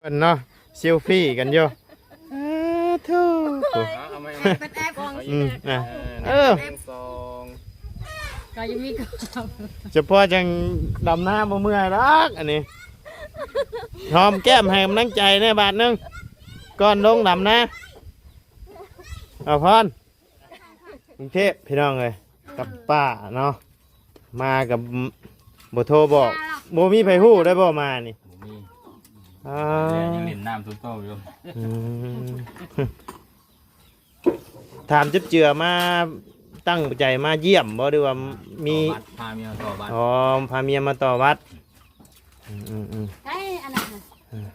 เพิ่นเนาะเซลฟี่กันอยู่อ้าทูโอ้เอาไหมเป็นแอปของอืมอะเอเอออหนึ่งสองก็ยังมีกับเฉพาะจังดำน้ำบ่เมื่อยรักอันนี้หอมแก้มให้กำลังใจแน่บาทหนึงก่อนลงดำนะเอาพรกรุงเทพพี่น้องเลยกับป้าเนาะมากับบ่โทรบอกบ่มีไผฮู้ได้บ่มานี่หมูมี อ่าแต่ยังเล่นน้ำตุ้มโตอยู่อืมถามจับเจือมาตั้งใจมาเยี่ยมบ่หรือว่ามีต่อบัตรพาเมียต่อบัตรอ๋อพาเมียมาต่อวัดอืมอืมอืมไอ้อันนั้นน่ะ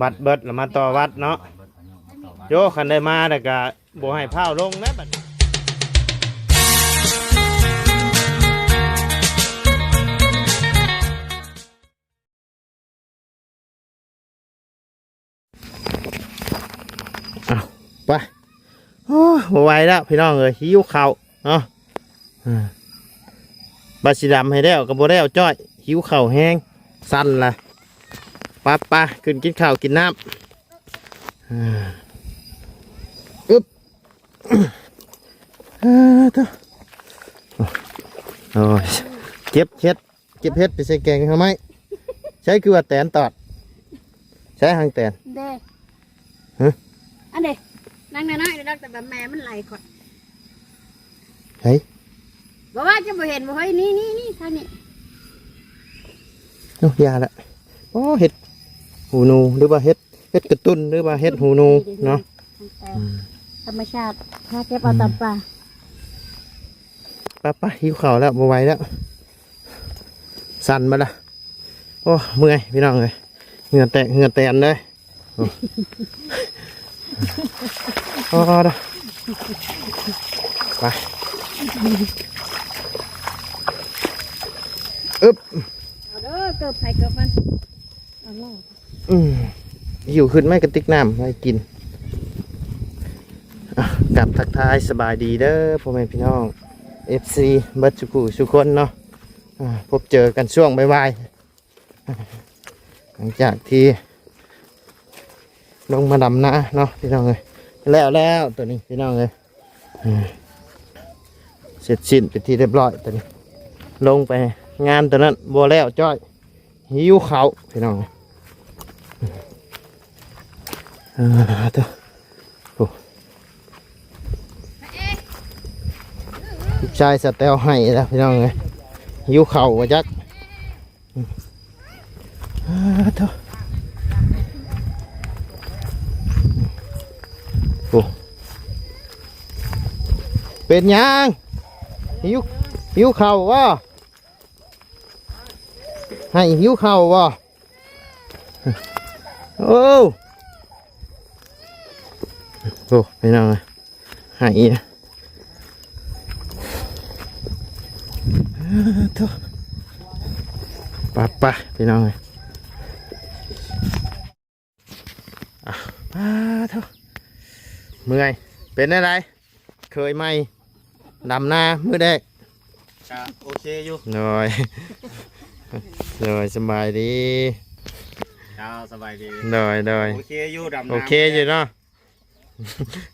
บัดเบิดแล้วมาต่อวัดเนาะ บัตรพาเมียมาต่อบัตร โยคันได้มาแต่ก็บ่ให้พาวลงนะบัดนี้ ไปโอ้ยบ่ไหวแล้วพี่น้องเอ้ยหิวข้าวเนาะอ่าบาสิดำให้แล้วก็บ่ได้เอาจ้อยหิวข้าวแห้งสั่นละไป้าป้าขึ้นกินข้าวกินน้ำอ่าอึ๊บอ่าเถอะโอ้ยเก็บเห็ดเก็บเห็ดไปใส่แกงทำไมใช้คือว่าแตนตอด ใช้หางแตนเด้ฮะอันเด้ นั่งน้อยๆเดี๋ยวดักแต่แบบแม่มันไหลก่อนเฮ้ยบอกว่าจะบ่เห็นบ่เฮ้ยนี่นี่นี่ทางนี้โอ้ยาละโอ้เห็ดหูหนูหรือว่าเห็ดเห็ดกระตุ้นหรือว่าเห็ดหูหนูเนาะธรรมชาติถ้าเก็บเอาตามป่าป้าป้าหิวข้าวแล้วบ่ไหวแล้ว สั่นมาละโอ้เมื่อยพี่น้องเลยเหงื่อแตกเหงื่อแตนเลย โอ้โอ้เด้อไปอึ๊บเอาเด้อเกิบไผเกิบมันเอาล่ออืมอยู่ขึ้นไม่กระติกน้ำให้กินอะกลับทักทายสบายดีเด้อพ่อแม่พี่น้อง FC เบัดสุกุสุกคนเนาะอ่าพบเจอกันช่วงบ่ายๆอ่าหลังจากที่ ลงมาดำนาเนาะพี่น้องเลยแล้วแล้วตัวนี้พี่น้องเลยเสร็จสิ้นเป็นที่เรียบร้อยตัวนี้ ลงไปงานตัวนั้นบัวแล้วจ้อยหิวเขาพี่น้องเลยอ่าตัวโอ้ลูกชายสแตลให้แล้วพี่น้องเลยหิวเข่าวมาจักอ่าตัว เป็นยังหิวหิวเข่าวะให้หิวข้าวบ่โอ้โหไปนั่งเลยให้นะทุปะปะไปนั่งเลยอะปะทุเมื่อยเป็นอะไรเคยไหม ดำนามือแดกก็โอเคอยู่หน่อยหน่อยสบายดีครับสบายดีหน่อยหน่อยโอเคอยู่ดำน้ำโอเคอยู่เนาะ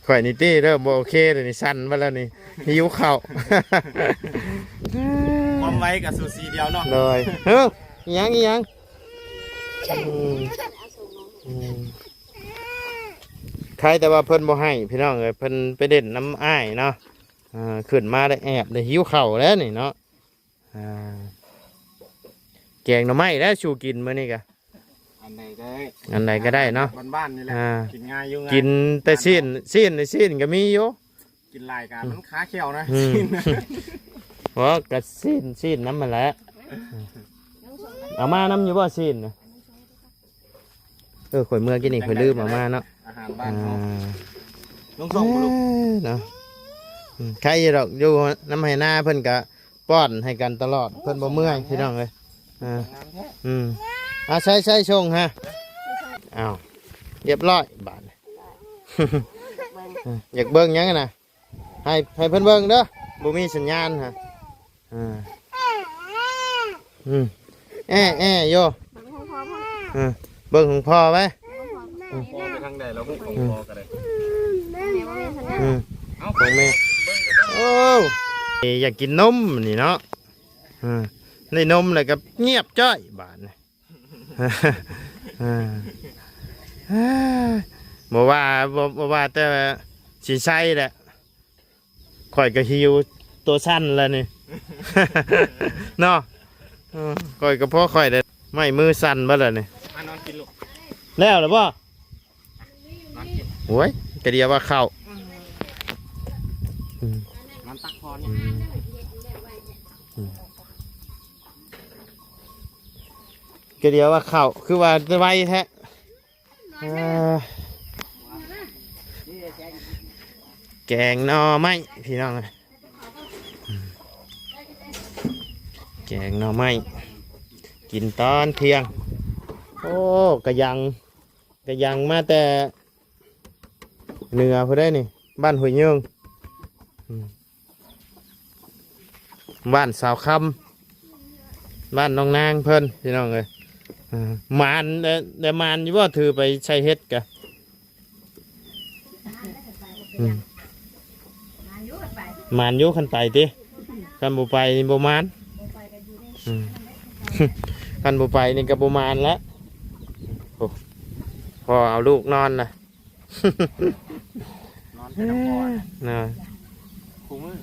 ข่อยนี่ตี้เริ่มบ่โอเคเลยนี่สั่นมาแล้วนี่หิวข้าวความไว้กับซูซีเดียวเนาะหน่อยเฮ้ยอิหยังอิหยังอืมอืมใครแต่ว่าเพิ่นบ่ให้พี่น้องเอ้ยเพิ่นไปเด่นน้ำอ้ายเนาะอ่า ขึ้นมาได้แอบได้หิวข้าวแล้วนี่เนาะอ่าแกงหน่อไม้แล้วชูกินมื้อนี้กะอันไหนได้อันไหนก็ได้เนาะบ้านๆนี่แหละอ่ากินง่ายอยู่ง่ายกินแต่สิ้นสิ้นในสิ้นก็มีอยู่กินลายกันมันขาเขียวนะอืมเพราะกระสิ้นสิ้นน้ำมันแหล้วเอามาน้ำอยู่บ่สิ้นน่ะเออข่อยเมื่อกี้นี่ข่อยลืมเอามาเนาะอาหารบ้าอ่านเขาลงส่งบ่ลูกเนาะ อืมใครดอกอยู่น้ำให้หน้าเพิ่นก็ป้อนให้กันตลอด เพิ่นบ่เมื่อยพี่น้องเลยอ่า น้ำแท้อืมอ่าใช่ใช่ชงฮะอ้าวเรียบร้อยบาท อยากเบิ่งหยังอะนะให้ให้เพิ่นเบิ่งเด้อบ่มีสัญญาณฮะอ่าอืมแอะแอะโยบางคนพอพออืมบิ่งของพ่อไว้พอไปทางใดแล้วพวกของพอกันเลยอืมเอาของแม่ โอ้อยากกินนมนี่เนาะอืมได้นมเลยก็เงียบจ้อยบาดนี่อ่าบอกว่าบ่บ่ว่าแต่สีใช่แหละข่อยก็หิวตัวสั้นแล้วนี่เนาะข่อยก็พอข่อยได้ไม่มือสั้นบ่ล่ะนี่มานอนกินลูกแล้วหรือบ่นอนกินโอ้ยกระเดียวว่าเข้า กระเดียวว่าเข้าคือว่าไวแท้แกงนอไม้พี่น้องแกงนอไม้กินตอนเที่ยง โอ้กระยังกระยังมาแต่เหนือพอได้นี่บ้านห้วยเยิงอืมบ้านสาวคำบ้านน้องนางเพิ่นพี่น้องเลย มานแต่แต่มานอยู่ว่าถือไปใช้เฮ็ดกะอืมมานอยุคันไปติคันบุไปนี่บุมานอืมคันบุไปนี่กับบุมานแล้วโอ้พอเอาลูกนอนนะนอนแต่น้ำพอนะคุ้มือ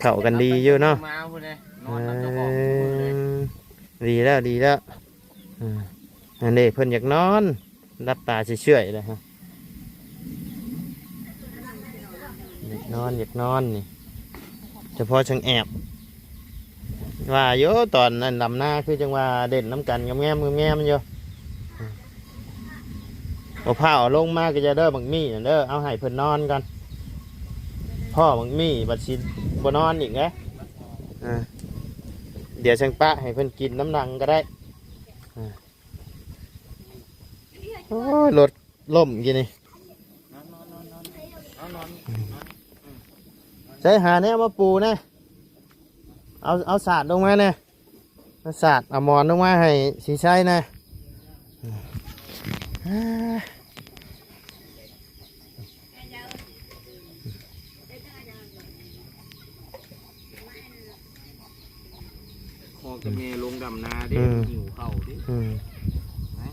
เข้ากันดีอยู่เนาะมาพูดเลย นอนน้ำเจ้าของเลยดีแล้วดีแล้วอ่าอันนี้เพิ่นอยากนอนรับตาเชื่อยๆเลยฮะอยากนอนอยากนอนนี่เฉพาะช่างแอบว่าโยตอนนั้นลำหน้าคือจังว่าเด่นน้ำกันงามแงมๆแงมๆอยู่เอาผ้าเอาลงมาก็จะเด้อบังมี่เด้อเอาให้เพิ่นนอนกันพ่อบังมี่บัดชินบ่นอนอีกไงอ่า เดี๋ยวช่างปะให้เพิ่นกินน้ำหนังก็ได้อ่าโอ้ยรถล่มกี่นี่นอนนอนนอนนอนเอานอนใช้หาเนี่ยมาปูเนี่ยเอาเอาสาดลงมาเนี่ยเอาสาดเอาหมอนลงมาให้สีใช้นะ อ่าคอกับเมลงดำนาดิหิวเข่าดิอืมนะ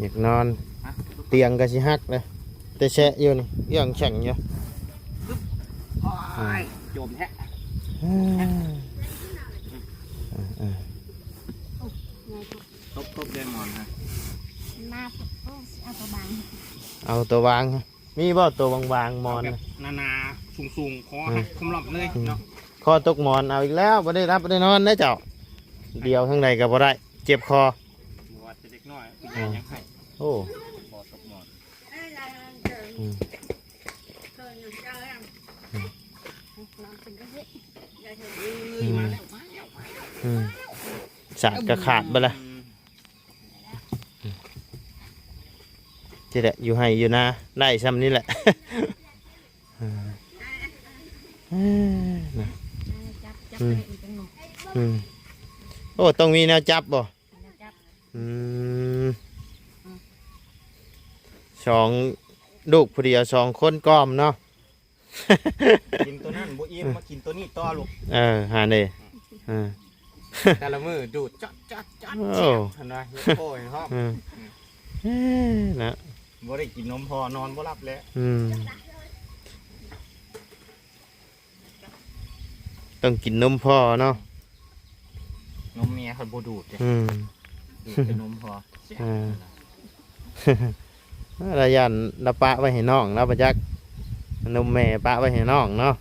อยากนอนฮะเตียงก็สิหักเลยแต่แชะอยู่นี่เรื่องแข็งอยู่โอ้ยจมแท้อ่าอ่าตบตบแดงหมอนฮะมาโอ้เอาตัวบางเอาตัววางฮะมีบ่ตัววางๆหมอนแบน่ะบนานาสูงสูงๆคอหักคมหลอบเลยเนาะคอตกหมอนเอาอีกแล้วบ่ได้รับบ่ได้นอนนะเจ้า เดียวทั้งใดก็บ่ได้ เจ็บคอบัวจะเด็กน้อยคุณยายยังให้โอ้พอตบหมอนอืมอืมมาแล้วมาแล้วอืมสาดก็ขาดไปละที่แหละอยู่ให้อยู่นะได้ซ้ำนี่แหละอ่าอ่านะจับจับไปอีกจังหวะอืม โอ้ต้องมีแนวจับบ่จับอืมสองลูกผู้เดียวสองคนก้อมเนาะ กินตัวนั้นบุอิ่มมากินตัวนี้ต่อลูกเออหาเด้อ่าแต่ละมือดูดจัดจัดจัดโอ้เจ็บเห็นไหมโอ้ยห้องอืมเอ้ยนะบ่ได้กินนมพอนอนบ่หลับแล้วอืมต้องกินนมพ่อเนาะ นมเมียคนบ่ดูดเลยอืม ดูดแต่นมพออ่าระยันระปะไว้ให้น้องแล้วประจักษ์นมแม่ปะไว้ให้น้องเนาะ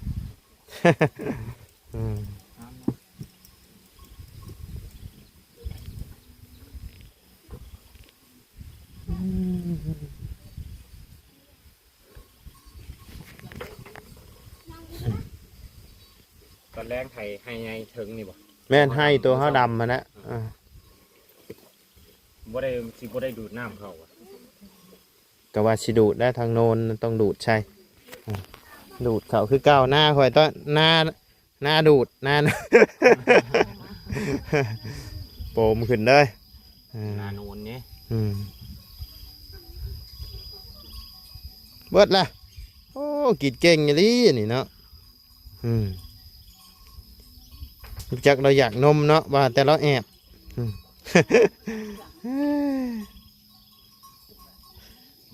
อืมอืมตอนแรกไทยให้ไงถึงนี่บ่ แม่นให้ตัวเขาดำมานะอ่าบ่ได้สิบ่ได้ดูดน้ำเขาอะก็ว่าสิดูดได้ทางโน้นต้องดูดใช่อ่าดูดเขาคือเก้าหน้าคอยต้อนหน้าหน้าดูดหน้านโปมขึ้นเลยอ่า นาโนนนี่อืมเบิดละโอ้กินเก่งอย่างนี้นี่เนาะอืม รู้จักเราอยากนมเนาะว่าแต่เราแอบอืม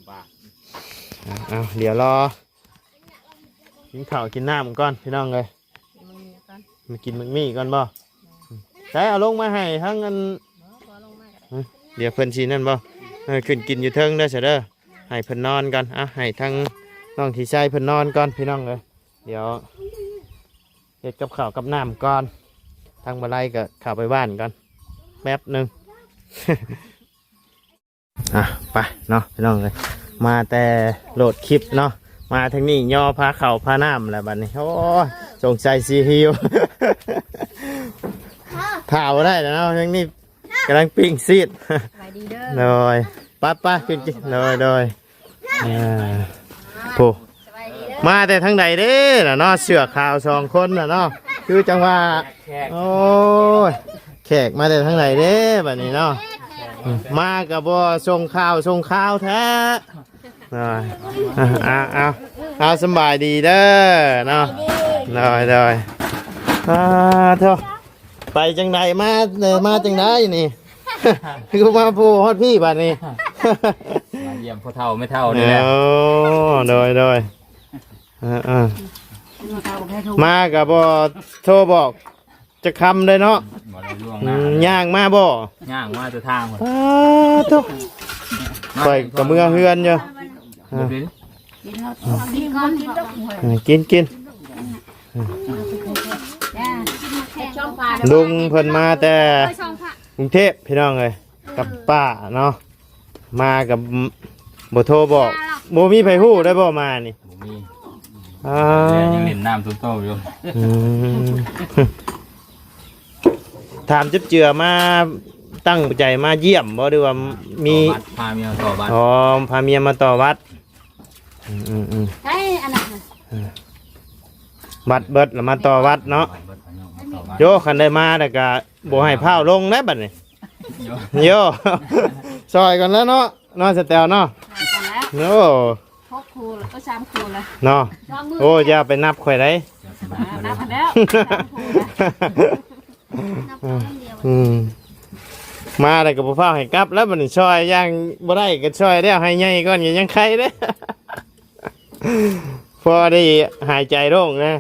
บ้าเอาเอาเดี๋ยวรอกินข้าวกินน้ำก่อนพี่น้องเลยมากินมักมี่ก่อนบ่ใช้เอาลงมาให้ทั้งอันเดี๋ยวเพิ่นชีนั่นบ่เออขึ้นกินอยู่เทิงเด้อเสยเด้อให้เพิ่นนอนก่อนอะให้ทั้งน้องที่ใช้เพิ่นนอนก่อนพี่น้องเลยเดี๋ยวเฮ็ดกับข้าวกับน้ำก่อน ทางบะไลก็ข้าไปบ้านก่อนแป๊บหนึ่งอะไปเนาะพี่น้องเลยมาแต่โหลดคลิปเนาะมาทางนี้ย่อพาเข่าพาน้ำแล้วบัดนี้โอ้ยสงสัยซีฮิวถ่าวได้แล้วเนาะทางนี้กำลังปิ้งซีดไปดีเลยไป้าป้าขึ้นกินเลยเลยผู้มาแต่ทางใดเด้เนาะเสือขาวสองคนนะเนาะ คือจังว่าแขกโอ้ยแขกมาแต่ทางไหนเด้บัดนี้เนาะอืมมากับบ่ส่งข่าวส่งข่าวแท้น่อยอะอะเอาเอาสำบายดีเด้อเนาะน้อยน้อยอ่าเถอะไปจังไดมาเนมาจังไดนี่คือมาพูฮอดพี่บัดนี้มาเยี่ยมพ่อเท่าไม่เท่านี่แหละโอ้โดยโดยอ่าอ่า มากับบ่โทรบอกจะคำเลยเนาะบ่ได้ล่วงหอืน้ามย่างมาบ่ย่างมาจะทางหมดอ้าทุกไปกับมือเฮือนอยู่บ่เป็นกินก่อนกินดอกหวยอ่ากินกินจ้าแค่ช่องปลาลุงเพิ่นมาแต่ช่องปลากรุงเทพพี่น้องเลยกับป้าเนาะมากับบ่โทรบอกบ่มีไผฮู้ได้บ่มานี่บ่มี อ่าแต่ยังเล่นน้ำตุ้มโตอยู่อืมถามจับเจือมาตั้งใจมาเยี่ยมบ่หรือว่ามีต่อบัตรพาเมียต่อบัตรอ๋อพาเมียมาต่อวัดอืมอืมอืมใช่อันนั้นน่ะบัดเบิดแล้วมาต่อวัดเนาะบัตรพาน้องมาต่อบัตรโยคันได้มาแต่ก็บ่ให้พาวลงนะบัดนี้โย โย ซอยกันแล้วเนาะเนาะสแตลเนาะก่อนแล้ว โอ้ พกครูแล้วก็สามครูแล้วเนาะช่องมือโอ้อย่าไปนับข่อยได้นับแล้วสามครูแล้วอืมมาแต่ก็บ่พาให้กลับ แล้วบัดนี้ซอยย่างบ่ได้ก็ซอยแล้วให้ใหญ่ก่อนก็ยังใครเด้ พอได้หายใจโล่งนะ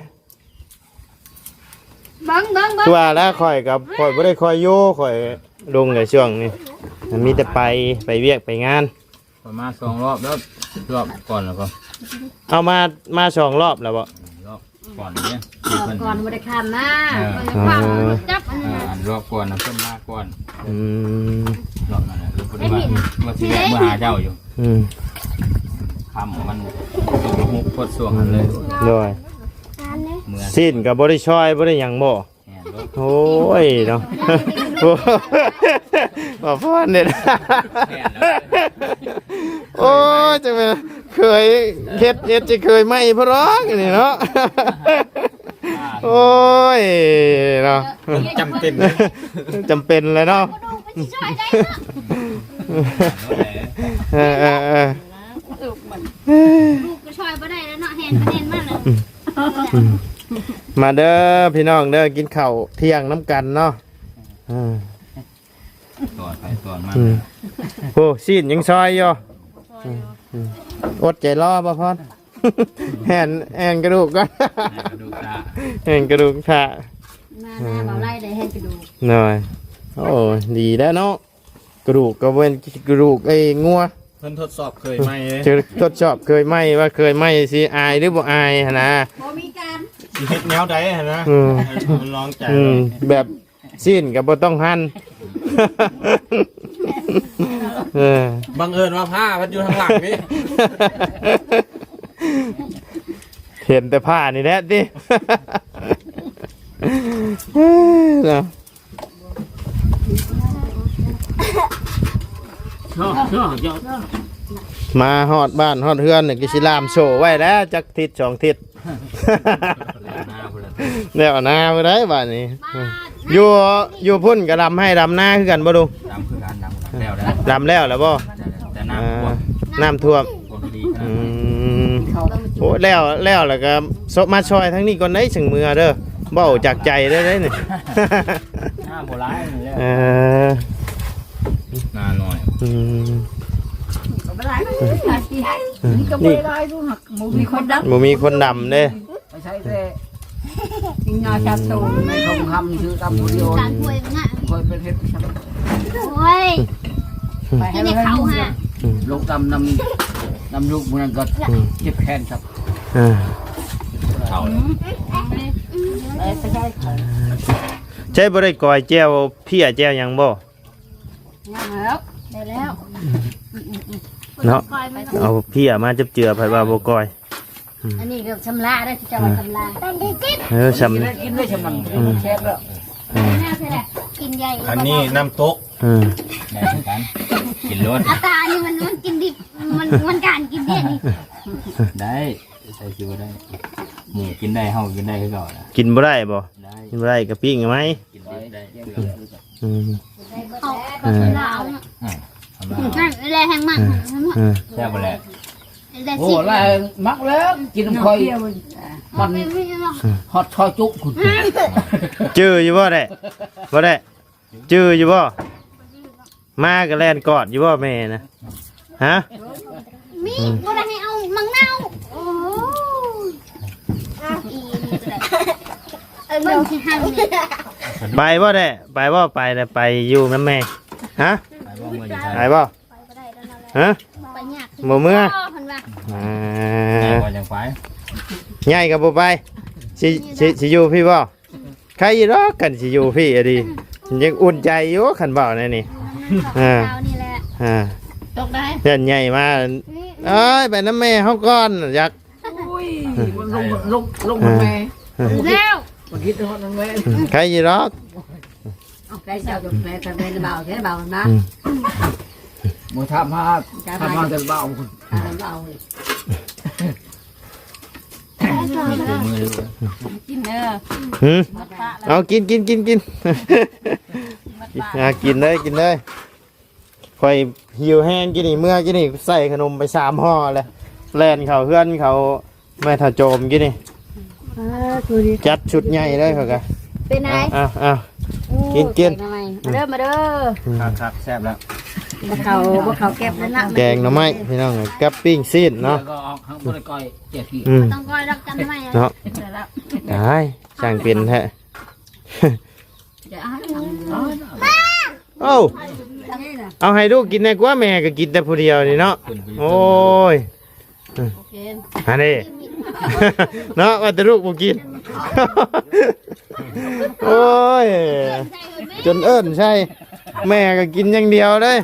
เบิ้งเบิ้งเบิ้งตัวแล้วข่อยกับข่อยบ่ได้ข่อยอยู่ข่อยลงในช่วงนี้มันมีแต่ไปไปเวียกไปงาน ประมาณสองรอบแล้วรอบก่อนแล้วก็เอามามาสองรอบแล้วบ่รอบก่อนเนี่ยที่เพิ่นก่อนบริการนะเออฟังจับอันอ่านั้นอันรอบก่อนนะเพิ่นมาก่อนอืมรอบนั้นน่ะคือเพิ่นมาว่าสิแวะเมื่อหาเจ้าอยู่อืมคำมันตุกหุกพดส่วงกันเลยด้วยเมื่อสิ้นก็บ่ได้ช่อยบ่ได้หยังบ่แหม่รถโอ้ยเนาะ โอ้บ่พอนเด็ดโอ้ยจะเป็นเคยเฮ็ดเฮ็ดจะเคยไหมพะร้องอันนี่เนาะโอ้ยเนาะจำเป็นจำเป็นเลยเนาะช่วยได้เออเออเออลูกก็ช่วยบ่ได้แล้วเนาะเห็นเห็นมากเลยมาเด้อพี่น้องเด้อกินข้าวเที่ยงน้ำกันเนาะ อ่าตอนไปตอนมาอืมโอ้ซีนยังซอยอยู่อืมอืมอดใจรอบ่พอนแหนแอนกระดูกก่อนดูตาแอนกระดูกค่ะมาหน้าเบาไล่ได้เห็นไปดูหน่อยโอ้ดีแล้วเนาะกระดูกก็เป็นกระดูกไอ้งัว เพิ่นทดสอบเคยไหมเลยจะทดสอบเคยไหมว่าเคยไหมสิอายหรือบ่อายหั่นนะ บ่มีการเฮ็ดแนวใดนะอืมมันลองใจอืมแบบ สิ้นกับบ่ต้องหั่นเออ บังเอิญว่าผ้ามันอยู่ข้างหลังนี่เห็นแต่ผ้านี่แหละดิเนาะมาฮอดบ้านฮอดเฮือนนี่กิสิลามโชว์ไว้แล้วจักทิศสองทิศหน้าพุ่นละ แล้วหน้าไปได้บ้านนี้ มา อยู่อยู่พุ่นก็ดำให้ดำหน้าคือกันบ่ลุงดำคือการดำแล้วได้ดำแล้วแล้วบ่แต่น้ำอ่าท่วมน้ำท่วมท่วมดีขนาอืดนั้นมโอ้แล้วแล้วแล้วก็ซบมาช่วยทั้งนี้ก่อนได้ถึงมือเด้อเบ้าจากใจได้ได้นี่น้ำโบราณนี่แหละเออนานหน่อยอืมนี่ก็ไม่ได้ดูหักหมูมีคนดับบ่มีคนดำเด้ไม่ใช่แต่ กินยาจับตูในทองคำชื่อตำบุญโยนการป่วยมันอะคอยเป็นเห็ดช่ไหมโอ้ยไปให้ที่เขาฮะลูกดำนำนำลูกมันก็เจ็บแขนครับเท่าใช่บ่ได้กอยแจ้วพี้ยแจ้วยังบ่ยังแล้วได้แล้วเนาะเอาพี้ยมาจับเจือไผว่าบ่กอย อันนี้ก็ชำระได้ที่จะมาชำระเป็นดิจิตเออกินซ้ำได้กินได้ใช่ไหมแคบแล้วแม่ใช่แหละกินใหญ่อันนี้น้ำโต๊ะอืมได้เหมือนกันกินรสอาตานี่มันมันกินดิบมันมันการกินเด่นได้ใส่ชิวได้หมูกินได้เฮากินได้คือเก่านะกินบ่ได้บ่ได้กินบ่ได้ก็ปิ้งเอาไหมกินได้อืมเขาเขาชำระเอาอ่าทำไมนั่นอะไรแห้งมากอืมแซ่บไปแล้วแต่ โอ้สิแล้วมักแล้วกินคอยมันไม่ไม่หรอกฮอตชอยจุคุณจื้ออยู่บ่ได้บ่ได้จื้ออยู่บ่มาก็แล่นกอดอยู่บ่แม่นะฮะมีบ่ได้ให้เอามังนาวโอ้ยอีนี่ก็ได้เออเบิ่งที่ห้างนี่ไปบ่ได้ไปบ่ไปแต่ไปอยู่นำแม่ฮะไปบ่เมื่ออยู่ไทยไปบ่ไปบ่ได้แล้วนั่นแหละฮะไปยากบ่เมื่อเพิ่นว่า อ่แม่าก่อนยังไปใหญ่ก็บ่ไปสิสิสิอยู่พี่บ่ใครอีดอกกันสิอยู่พี่อะดิยังอุ่นใจอยู่คันเว้าแน่นี่ อ่าเอานี่แหละอ่าตกได้เพื่อนใหญ่มาเอ้ยไปน้ำแม่เฮาก่อนอยาก อุ้ยลงลงลงมาแม่แล้วมาคิดฮอตนั่นแม่ใครอีดอกใครเจ้าจะแม่กันแม่เบาแค่เบานะ มาทำมาทำมาจะเบาคุณเบามีตัวมือด้วยกินเด้อหึเอากินกินกินกินอ่ากินเลยกินเลยคอยหิวแห้งกินนี่เมื่อกินนี่ใส่ขนมไปสามห่อเลยแล่นเขาเพื่อนเขาแม่ถาโจมกินนี่อ่าคือดีจัดชุดใหญ่เลยเขากะเป็นไงอ้าวอ้าวกินกินมาเด้อมาเด้อครับครับแซ่บแล้ว มาเขาบ่เขาเก็บแล้วนะแกงหน่อไม้พี่น้องกับปิ้งซีนเนาะเนาะก็ออกข้างบนก้อยเจ็ดทีอืมต้องคอยรักกันไหมเนาะแล้วได้ช่างเป็นแท้จะเอาให้ทำโอ้าเอาให้ลูกกินได้กว่าแม่ก็กินแต่ผู้เดียวนี่เนาะขึ้นไปอยู่โอ้ยโอเคอันนี้เนาะว่าแต่ลูกบ่กินโอ้ยจนเอิ้นใช่ แม่ก็กินอย่างเดียวเลย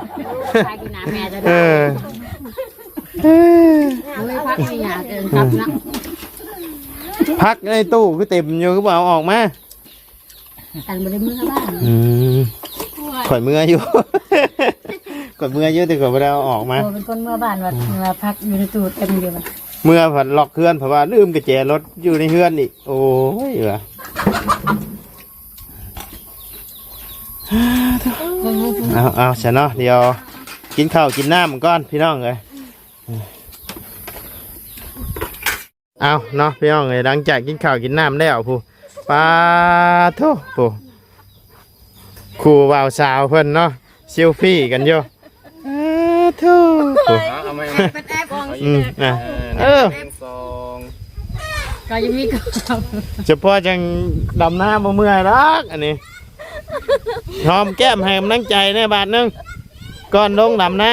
ไปกินน้ำแม่จะเอได้อไม่พักไม่อยากเกินครับนะพักในตู้คือเต็มอยู่ก็บเอาออกมาแต่ไม่ได้มือบ้านอืมข่อยเมื่ออยู่ ข่อยเมื่ออยู่แต่ข่อยไม่ได้เอาออกมา โอ้เป็นคนเมื่อบ้านว่าว่าพักอยู่ในตู้เต็มอยู่มันเมื่อผัดล็อกเคลื่อนเพราะว่าลืมกุญแจรถอยู่ในเฮือนอีกโอ้ยเห รอเอาเอาฉันเนาะเดี๋ยวกินข้าวกินน้ำก่อนพี่น้องเลยเอาเนาะพี่น้องเลยหลังจากกินข้าวกินน้ำแล้วผู้ปลาทุผู้ครูบ่าวสาวเพิ่นเนาะซิลฟี่กันอยู่ปลาทุผู้เอาไหมเป็นแอบของอืมอะเออสองก็ยังมีกับเฉพาะจังดำน้ำมาเมื่อยรักอันนี้ หอมแก้มให้กำลังใจในบาทหนึงก่อนลงดำนะ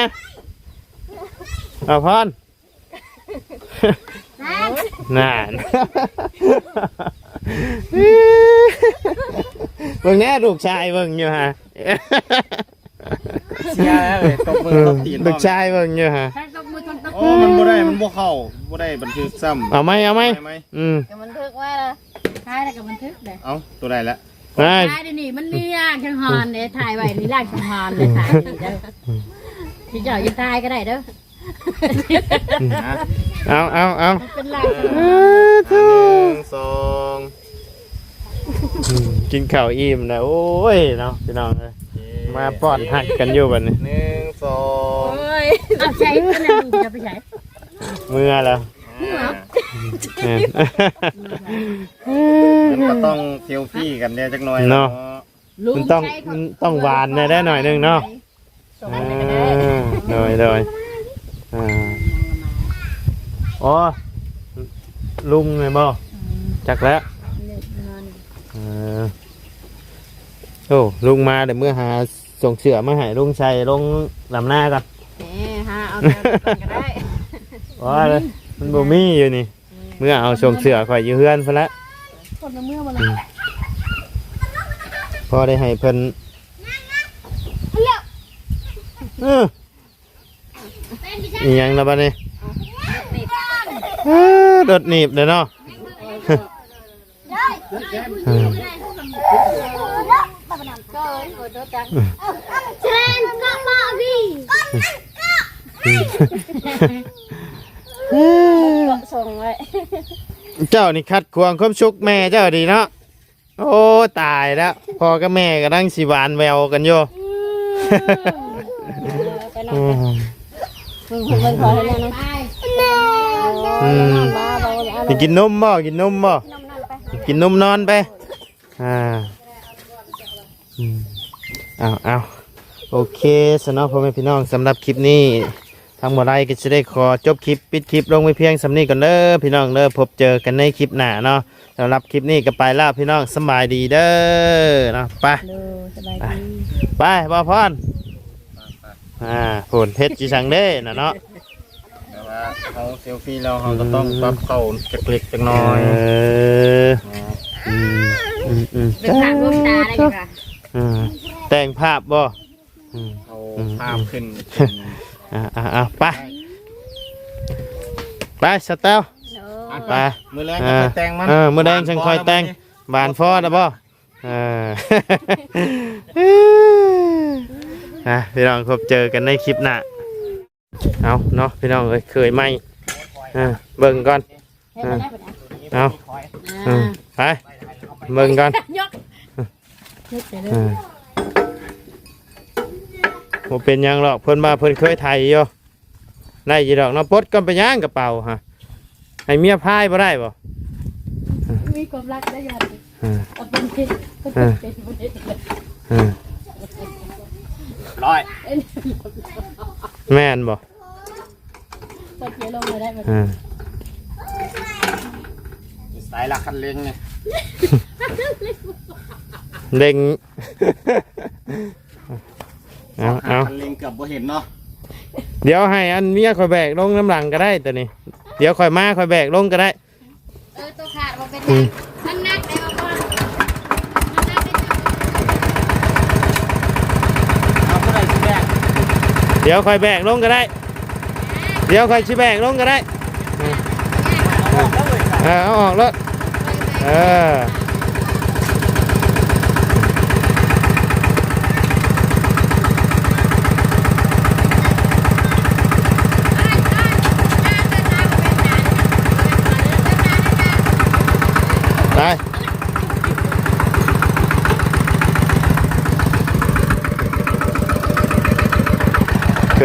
เอาพรนานเบิ่งแน่ลูกชายเบิ่งอยู่ฮะเสียแล้วเลยตบมือตบตีนลูกชายเบิ่งอยู่ฮะใช้ตบมือตบตบโอ้มันบ่ได้มันบ่เข้าบ่ได้บันทึกซ้ำเอาไหมเอาไหมได้ไหมอืมกับบันทึกไว้ละถ่ายแล้วกับบันทึกเลยเอาตัวได้แล้ว ไปถ่ายเดี๋ยวนี้มันมีอ่างชังฮอนเนี่ยถ่ายไว้นี่ล่างชังฮอนเลยถ่ายนี่เด้อที่เจ้าจะถ่ายก็ได้เด้อนะเอาเอาเอาเป็นล่างชังฮอนเออหทูนึ่งสองอืมกินข้าวอิ่มนะโอ้ยเนาะพี่น้องเอ้ยมาป้อนหักกันอยู่บัดนี้หนึ่งสองเอาใช้เพื่อนลูกจะไปใช้เมื่อแล้ว มันก็ต้องเซลฟี่กันเนี่ยจักหน่อยเนาะลุงมันต้องมันต้องหวานได้ได้หน่อยหนึงเนาะส่อ่าให้ไปก็ได้โดยโดยอ่าอ๋อลุงเลยบ่จักแล้วโอ้ลุงมาเดี๋ยวเมื่อหาส่งเสือมาให้ลุงใส่ลงลำหน้าก่อนแหมฮะเอาเดี๋ยวก่อนก็ได้ ว่าเลย มันบ่มีอยู่นี่ เมื่อเอาส่งเสือข่อยอยู่เฮือนพนละคนละเมื่อวันอืมพอได้ให้เพิ่นเอออีหยังละบัดนี้เออโดดหนีบเด้อเนาะเออเทรนก็มาดิส่งไว้เจ้านี่คัดควงความชุกแม่เจ้าดีเนาะโอ้ตายแล้วพ่อกับแม่ก็ดังสิหวานแววกันอยู่ไปนอนอืมเพิ่งเพิ่งขอให้แล้วนะอืมมาบอกว่าเอาสิกินนมบ่กินนมบ่กินนมนอนไปอ่าอืมเอาเอาโอเคสำหรับพ่อแม่พี่น้องสำหรับคลิปนี้ ทางบ่ได้ก็จะได้ขอจบคลิปปิดคลิปลงไว้เพียงสำนี้ก่อนเด้อพี่น้องเด้อพบเจอกันในคลิปหน้าเนาะสำหรับคลิปนี้ก็ไปแล้วพี่น้องสำบายดีเด้อเนาะไปดูสบายดีไปบ่พรอ่าผลเพชรจีสังเด้น่ะเนาะแต่ว่าเขาเซลฟี่แล้วเขาก็ต้องปรับเข้าจักเล็กจักน้อยเอออืมอืมอืมเป็นผ่านดวงตาได้อยู่ค่ะอืมแต่งภาพบ่อืมเอาภาพขึ้น อ่าอ่าอ่าไปไปสเตลไปมือแรกเอก็อไปแต่งมันเออมื้อแดงจังคอยแต่งบานฟอดบ่เอออะพี่น้องพบเจอกันในคลิปหน้าเอาเนาะพี่น้องเอ้ยเคยไหมอ่าเบิ่งก่อนให้มาได้ปะเนี่ยเอาอือ่ามไปเบิ่งก่อน ยกเฮ็ดไปเลย อ่า บ่เป็นหยังหรอกเพิ่นมาเพิ่นเคยไทยอยู่ได้ยีดอกเนาะปลดก็ไปย่างกระเป๋าฮะให้เมียพายบ่ได้บ่มีความรักได้ยังอ่าเอาเป็นเพชรก็เป็นเพชรบ่ได้เลยอ่าร้อยแม่นบ่ก็เขียนลงมาได้ปะอ่าสายลักคันเร่งเนี่ยเด้ง เอาเอาคันเร่งเกือบบ่เห็นเนาะเดี๋ยวให้อันเมียคอยแบกลงน้ำหลังก็ได้ตัวนี้ เดี๋ยวคอยมาคอยแบกลงก็ได้ เออตัวขาดมาเป็นไงมันนักได้มาก่อนมันนักได้จังเอาเท่าไหร่สิแรกเดี๋ยวคอยแบกลงก็ได้ เดี๋ยวคอยชิแบกลงก็ได้เออเอาออกแล้ว เออ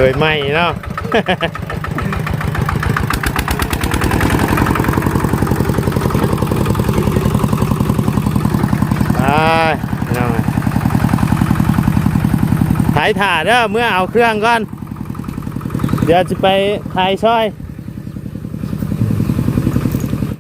ยไหมเนาะไปน้องถ่ายถ่าเด้อเมื่อเอาเครื่องก่อน เดี๋ยวจะไปถ่ายซอย